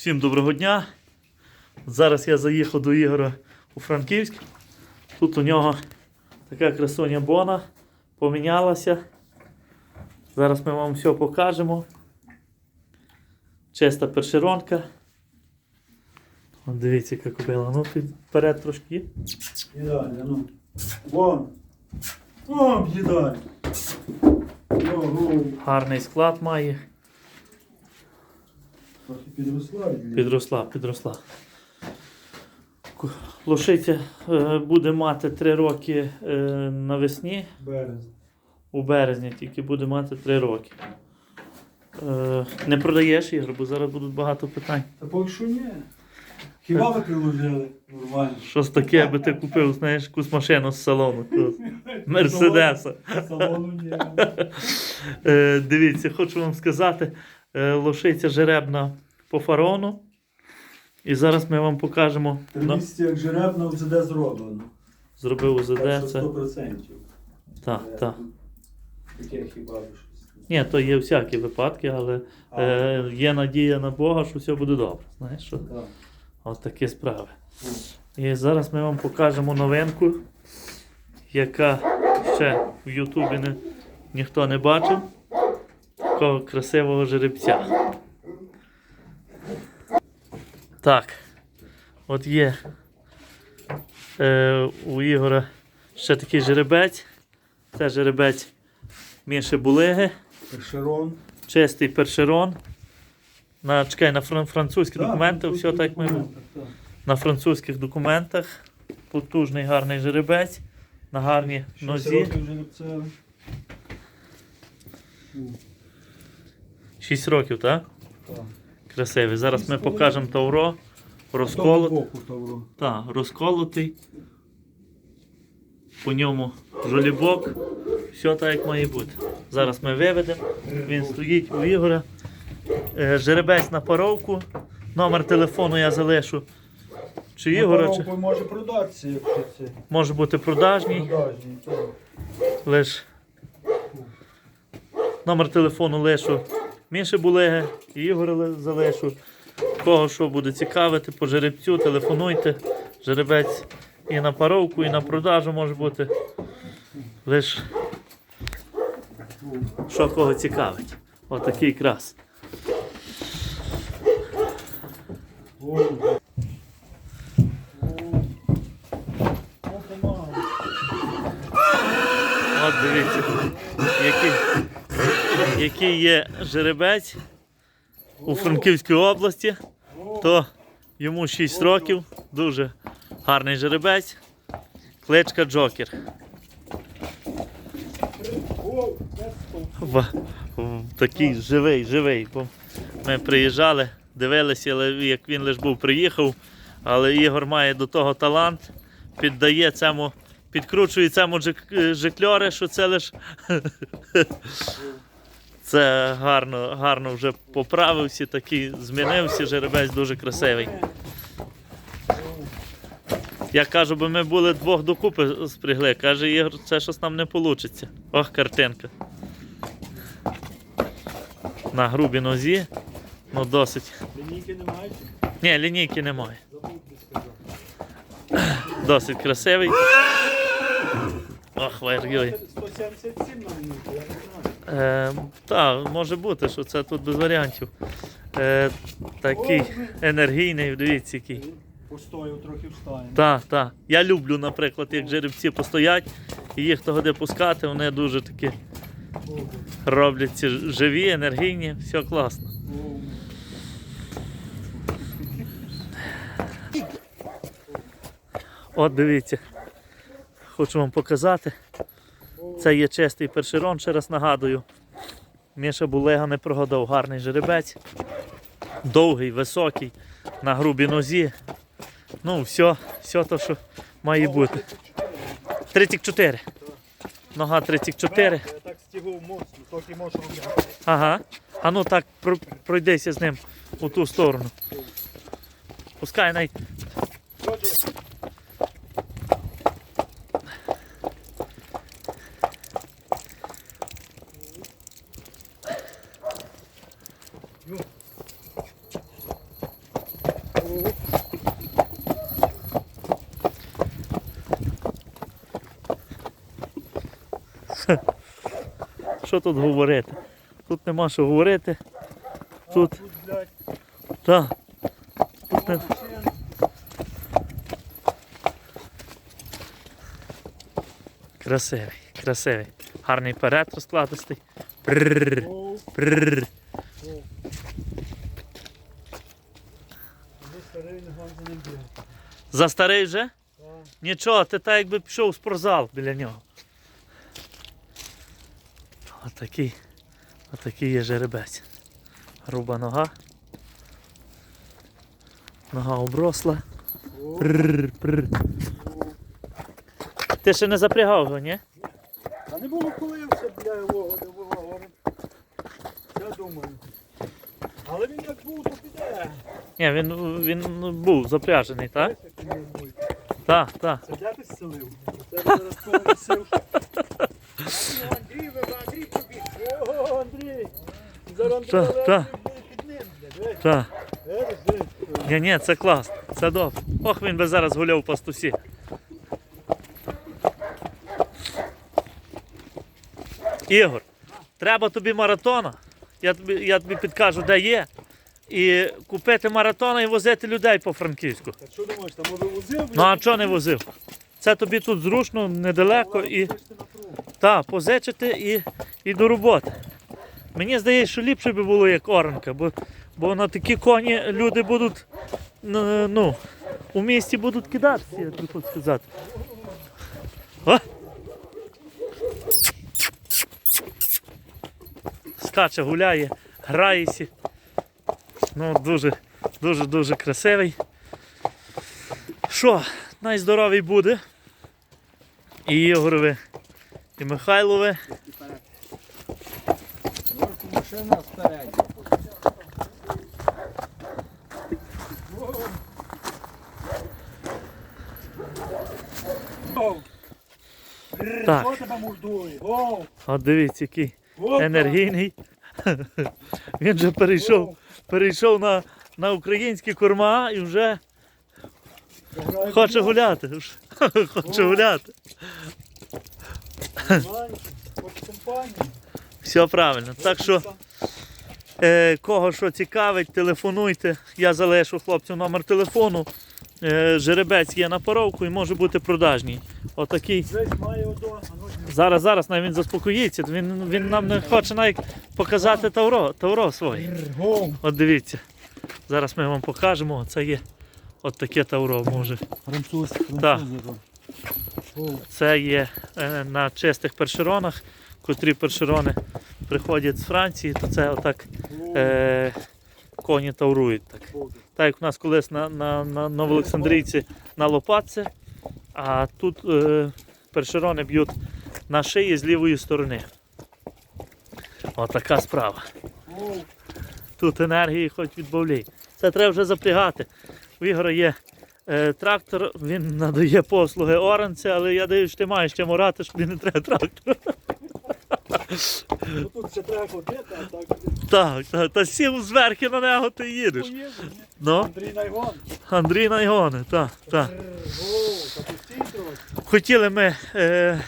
Всім доброго дня. Зараз я заїхав до Ігора у Франківськ. Тут у нього така красуня Бона помінялася. Зараз ми вам все покажемо. Чиста першеронка. От дивіться, яка купила. Ну, вперед трошки. Ідеально, ну. Вон. Вон, їдаль. Гарний склад має. Трохи підросла. Підросла, підросла. Лошиця е, буде мати 3 роки е, навесні. Березень. У березні тільки буде мати 3 роки. Е, не продаєш ігор, бо зараз будуть багато питань. Та поки що ні. Хіба ви приложили? Нормально. Щось таке, аби ти купив, знаєш, якусь машину з салону. Мерседеса. Салону ні. Дивіться, хочу вам сказати, лошиця жеребна по фарону. І зараз ми вам покажемо. Три Ну, місяці як жеребна УЗД зроблено. зробив УЗД. Так Це... 100%. Так, так. Таке хіба щось. Ні, то є всякі випадки, але А, е, є надія на Бога, що все буде добре. Знаєш, що так. от такі справи. Ну, І зараз ми вам покажемо новинку, яка ще в Ютубі не, ніхто не бачив. Такого красивого жеребця. Так. От є е, у Ігора ще такий жеребець. Це жеребець Міші Булиги. Першерон. Чистий першерон. На, чекай, на фран- французькі Так, документи, все так ми так. на французьких документах. Потужний гарний жеребець. На гарній нозі. жеребцеве. 6 років, так? Так. Красивий. Зараз ми покажемо Тавро. Розколот. Так, розколотий. По ньому жолібок. Все так, як має бути. Зараз ми виведемо. Він стоїть у Ігора. Е, Жеребець на паровку. Номер телефону я залишу. Чи Ігора, чи може продатися, якщо це може бути продажній. продажні. так. Лиш номер телефону лишу Міші Булеги, і Ігоря ли- залишу. Кого що буде цікавити, по жеребцю, телефонуйте. Жеребець і на паровку, і на продажу може бути. Лиш що кого цікавить. Отакий крас. От дивіться, який, який є жеребець у Франківській області, то йому 6 років, дуже гарний жеребець, кличка Джокер. В, в, такий живий, живий. Бо ми приїжджали, дивилися, як він лише був приїхав, але Ігор має до того талант, піддає цьому, підкручує цьому джек- жикльори, що це лише. Це гарно, гарно вже поправився, такий змінився, жеребець дуже красивий. Я кажу, бо ми були двох докупи спрягли. Каже, Ігор, це щось нам не вийде. Ох, картинка на грубій нозі. Ну досить. Лінійки немає? Ні, лінійки немає. Досить красивий. Ох, вайрюй. 177 на лінійку. Е, так, може бути, що це тут без варіантів. Е, такий енергійний, дивіться який. Постояв трохи встане. Так, так. Я люблю, наприклад, як жеребці постоять і їх того де пускати, вони дуже такі роблять ці живі, енергійні, все класно. От дивіться, хочу вам показати. Це є чистий першерон, ще раз нагадую. Міша Булега не прогадав, гарний жеребець. Довгий, високий, на грубій нозі. Ну, все, все то, що має бути. 34. Нога 34. Я так стягав моцно, трохи можу робити. Ага. А ну так, пройдися з ним у ту сторону. Пускай навіть. Що тут говорити? Тут нема що говорити. Тут, так. Тут не... Красивий, красивий. Гарний перед розкладистий. Прррр, прррр. За старий вже? Нічого, ти так якби пішов в спортзал біля нього. Отакий, отакий є жеребець. Груба нога. Нога обросла. Прррр, прррр. Ти ще не запрягав його, ні? А не було коли все, бля, його не. Я думаю. Але він як був, то піде. Ні, він, він був запряжений, так? Так, так. Це де ти зселив? Це зараз повний сил. Андрій. Та, та. видиш? Ні, ні, це клас, це добре. Ох, він би зараз гуляв по стусі. Ігор, треба тобі маратона. Я тобі, я тобі підкажу, де є. І купити маратона і возити людей по Франківську. Так що думаєш, там може возив? Ну а чого не возив? Це тобі тут зручно, недалеко і та, позичити і, і до роботи. Мені здається, що ліпше би було як оранка, бо, бо на такі коні люди будуть ну, у місті будуть кидатися, я хочу сказати. О! Скаче, гуляє, грається. Ну, дуже, дуже, дуже красивий. Що, найздоровий буде. І Ігорове, і Михайлове. Машина спереді. Так. Тебе мордує? От дивіться, який енергійний. Він же перейшов, перейшов на, на українські корма і вже хоче гуляти. Хоче гуляти. Компанії. Все правильно. Так що, е, кого що цікавить, телефонуйте. Я залишу хлопцю номер телефону. Е, жеребець є на поровку і може бути продажній. Отакий. Ну Зараз, зараз навіть він заспокоїться. Він, він нам не хоче навіть показати тавро, тавро своє. От дивіться. Зараз ми вам покажемо. Це є от таке тавро може. Француз, Так. Це є е, на чистих першеронах, котрі першерони приходять з Франції, то це отак е, коні таврують. Так. так як у нас колись на, на, на Новоолександрійці на лопатці, а тут е, першерони б'ють на шиї з лівої сторони. Отака справа. Тут енергії хоч відбавляй. Це треба вже запрягати. У Ігора є е, трактор, він надає послуги оранця, але я дивлюсь, ти маєш чим орати, що не треба трактора. Тут ще треба ходити, а так Так, так, та сів зверхи на нього ти їдеш. Ну, Андрій Найгон. Андрій Найгони, так, так. Гоу! Та пустій трохи. Хотіли ми е,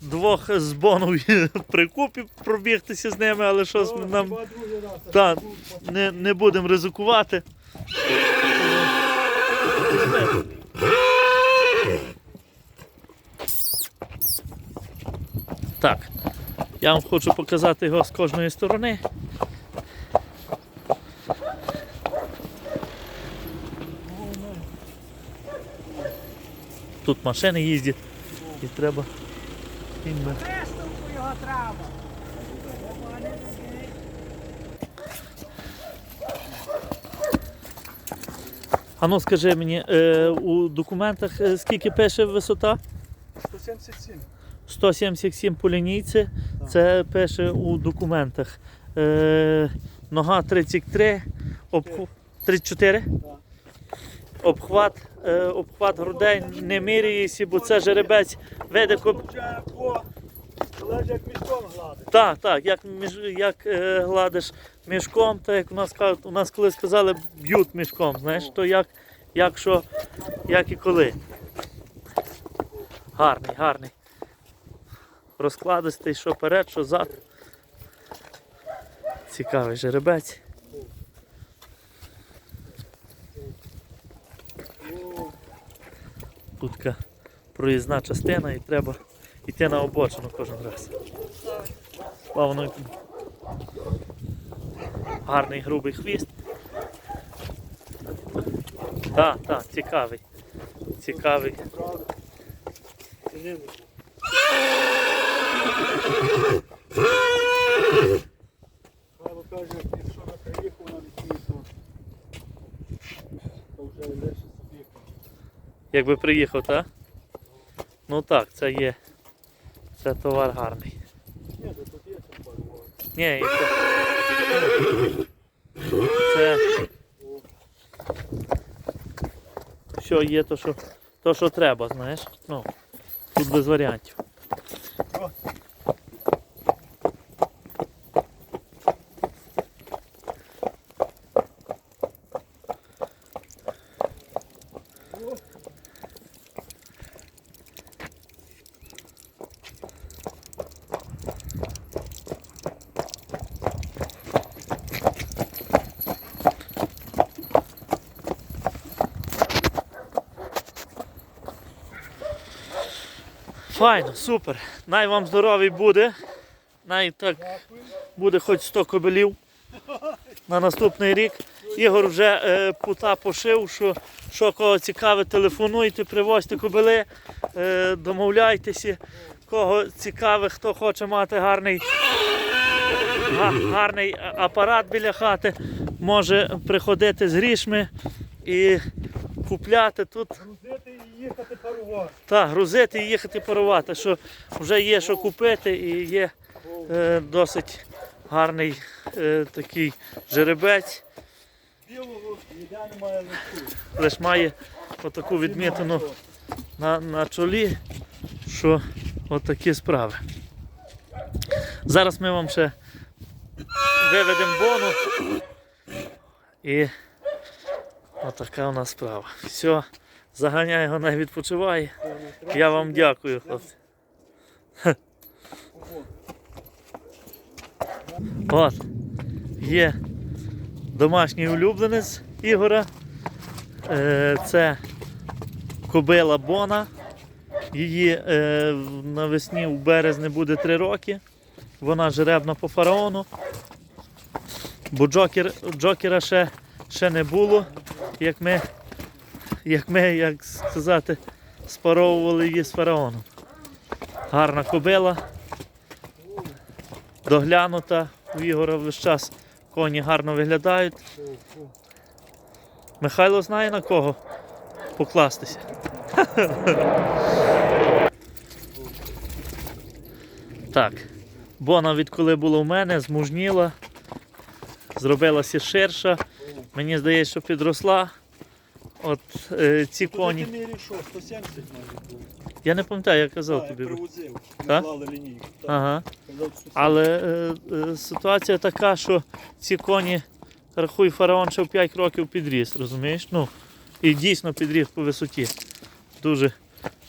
двох з бону прикупів пробігтися з ними, але щось О, нам хіба другий раз, а Та, тут не, не будемо ризикувати. Так, я вам хочу показати його з кожної сторони. Тут машини їздять і треба. їм би- А ну скажи мені, е, у документах е, скільки пише висота? 177. 177 по лінійці. Це пише у документах. Е, нога 33, обху... 34. Обхват, е, обхват грудей не міряється, бо це жеребець веде коп... Як мішком. Так, так, як, між, як е, гладиш мішком, так як у нас кажуть, у нас коли сказали, б'ють мішком, знаєш, то як, як що, як і коли. Гарний, гарний. Розкладистий, що перед, що зад. Цікавий жеребець. Тут проїзна частина і треба йти на обочину кожен раз. Плавно. Гарний грубий хвіст. Так, так, цікавий. Цікавий. правда. Це не було. Хайло каже, якщо на приїхав на лісі, то, вже лише собі. Якби приїхав, так? Ну так, це є. Це товар гарний. Ні, то тут є парувати. Ні, це. Це. Що є, то що, то, що треба, знаєш. Ну, тут без варіантів. Файно, супер. Най вам здоровий буде. Най так буде хоч 100 кобелів на наступний рік. Ігор вже е, пута пошив, що, що кого цікаве, телефонуйте, привозьте кобили, е, домовляйтеся, кого цікаве, хто хоче мати гарний, гарний апарат біля хати, може приходити з грішми і купляти тут. Їхати парувати. Так, грузити і їхати парувати, що вже є що купити і є е, досить гарний е, такий жеребець. Білого ніде немає листу. Лиш має отаку відмітину на, на чолі, що отакі справи. Зараз ми вам ще виведемо бону. І отака у нас справа. Все, заганяй його, най відпочиває. Я вам дякую, хлопці. От. Є домашній улюбленець Ігора. Е, Це кобила Бона. Її е, навесні у березні буде 3 роки. Вона жеребна по фараону. Бо джокер, джокера ще, ще не було. Як ми, як ми, як сказати, спаровували її з фараоном. Гарна кобила. Доглянута. У Ігора весь час коні гарно виглядають. Михайло знає на кого покластися. так. Бона відколи була в мене, змужніла, зробилася ширша. Мені здається, що підросла. От е, ці Коні. Ти мірі що, 170 навіть було. Я не пам'ятаю, я казав Так, я привозив. Так? Клали лінійку. Так. Ага. Казав, 170. Але е, е, ситуація така, що ці коні, рахуй, фараон ще в 5 років підріс, розумієш? Ну, і дійсно підріс по висоті. Дуже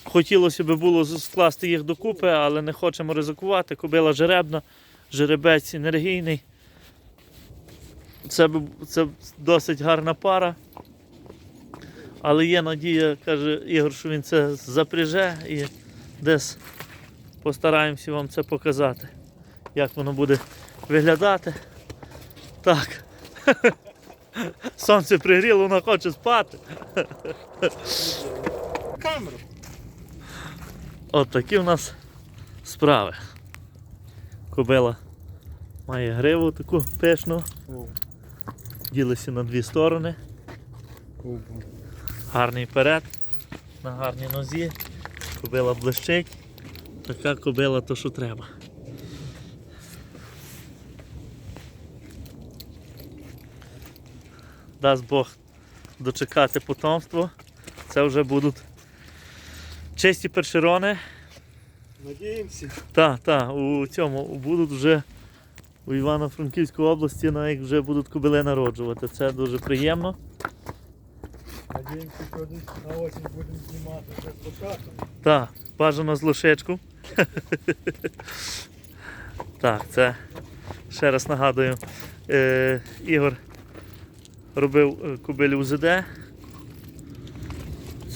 хотілося б було з- скласти їх докупи, але не хочемо ризикувати. Кобила жеребна, жеребець енергійний. Це, б- це досить гарна пара. Але є надія, каже Ігор, що він це запряже і десь постараємося вам це показати як воно буде виглядати. Так. Сонце пригріло, воно хоче спати. Камеру. От такі в нас справи. Кобила має гриву таку пишну, ділиться на дві сторони, гарний перед, на гарній нозі, кобила блищить. Така кобила то, що треба. Дасть Бог дочекати потомство. Це вже будуть чисті першерони. Надіємося. Так, так, у цьому будуть вже у Івано-Франківській області навіть вже будуть кобили народжувати. Це дуже приємно. Надіємося, що на осінь будемо знімати вже з лошаком. Так, бажано з лошечку. так, це Ще раз нагадую, е, Ігор робив е, кубилі УЗД.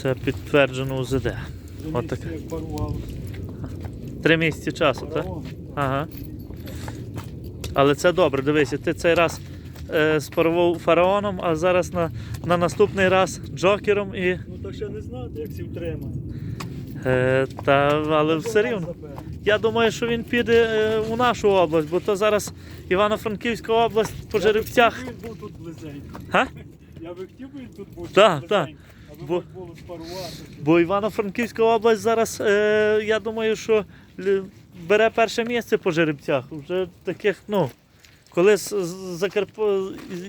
Це підтверджено УЗД. От місце. Три місяці часу, так? Ага. Але це добре, дивися, ти цей раз е, спарував фараоном, а зараз на, на наступний раз джокером і. Ну то ще не знати, як всі втримає. Е, та, але все рівно. Я думаю, що він піде е, у нашу область, бо то зараз Івано-Франківська область по жеребцях. Я би хотів, він був тут близенько. Га? Я би хотів, би він тут був Так, тут так. близенько, Аби Бо- було спарувати. Бо Івано-Франківська область зараз, е, я думаю, що бере перше місце по жеребцях. Вже таких, ну. Коли Закарп...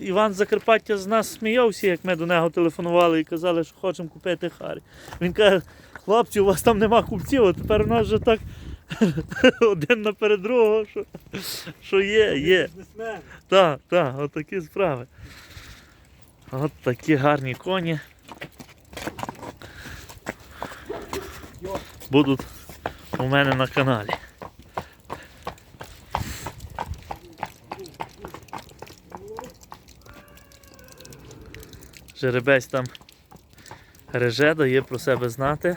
Іван Закарпаття з нас сміявся, як ми до нього телефонували і казали, що хочемо купити Харі. Він каже, хлопці, у вас там нема купців, а тепер у нас вже так один наперед другого, що, що є, є. Так, так, от такі справи. От такі гарні коні. Будуть у мене на каналі. Жеребець там реже, дає про себе знати.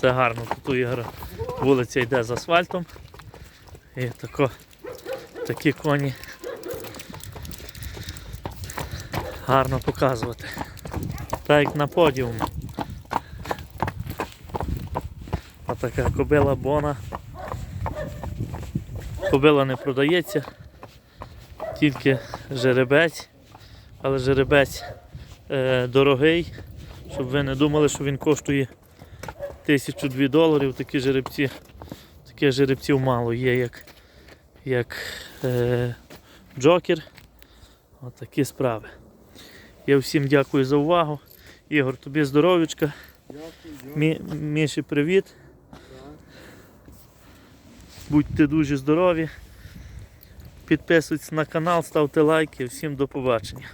Це гарно. Тут вулиця йде з асфальтом. І тако, такі коні гарно показувати. Так як на подіумі. Отака кобила бона. Кобила не продається, тільки жеребець, але жеребець е, дорогий, щоб ви не думали, що він коштує тисячу дві доларів, такі жеребці. Таких жеребців мало є, як, як е, Джокер. Отакі справи. Я всім дякую за увагу. Ігор, тобі здоров'ячка. Мі, Міші, привіт. Будьте дуже здорові. Підписуйтесь на канал, ставте лайки. Всім до побачення.